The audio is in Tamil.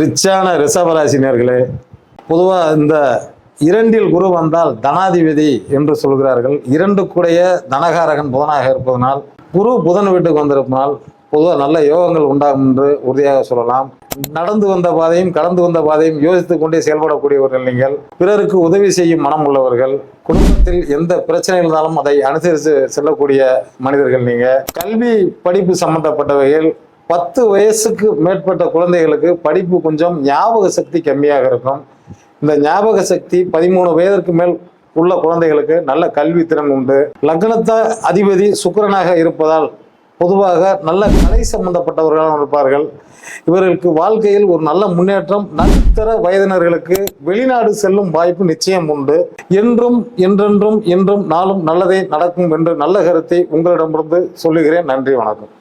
ரிச்சான ரிஷபராசினியர்களே பொதுவாக இந்த இரண்டில் குரு வந்தால் தனாதிபதி என்று சொல்கிறார்கள். இரண்டுக்குடைய தனகாரகன் புதனாக இருப்பதனால் குரு புதன் வீட்டுக்கு வந்திருப்பதால் பொதுவாக நல்ல யோகங்கள் உண்டாகும் என்று உறுதியாக சொல்லலாம். நடந்து வந்த பாதையும் கடந்து வந்த பாதையும் யோசித்துக் கொண்டே செயல்படக்கூடியவர்கள் நீங்கள் பிறருக்கு உதவி செய்யும் மனம் உள்ளவர்கள் குடும்பத்தில் எந்த பிரச்சனை இருந்தாலும் அதை அனுசரித்து செல்லக்கூடிய மனிதர்கள் நீங்கள் கல்வி படிப்பு சம்பந்தப்பட்டவைகள் பத்து வயசுக்கு மேற்பட்ட குழந்தைகளுக்கு படிப்பு கொஞ்சம் ஞாபக சக்தி கம்மியாக இருக்கும். இந்த ஞாபக சக்தி பதிமூணு வயதிற்கு மேல் உள்ள குழந்தைகளுக்கு நல்ல கல்வி திறன் உண்டு. லக்னத்த அதிபதி சுக்கரனாக இருப்பதால் பொதுவாக நல்ல கலை சம்பந்தப்பட்டவர்களாக இருப்பார்கள். இவர்களுக்கு வாழ்க்கையில் ஒரு நல்ல முன்னேற்றம் நடுத்தர வயதினர்களுக்கு வெளிநாடு செல்லும் வாய்ப்பு நிச்சயம் உண்டு. என்றும் என்றென்றும் என்றும் நாளும் நல்லதே நடக்கும் என்று நல்ல கருத்தை உங்களிடமிருந்து சொல்லுகிறேன். நன்றி வணக்கம்.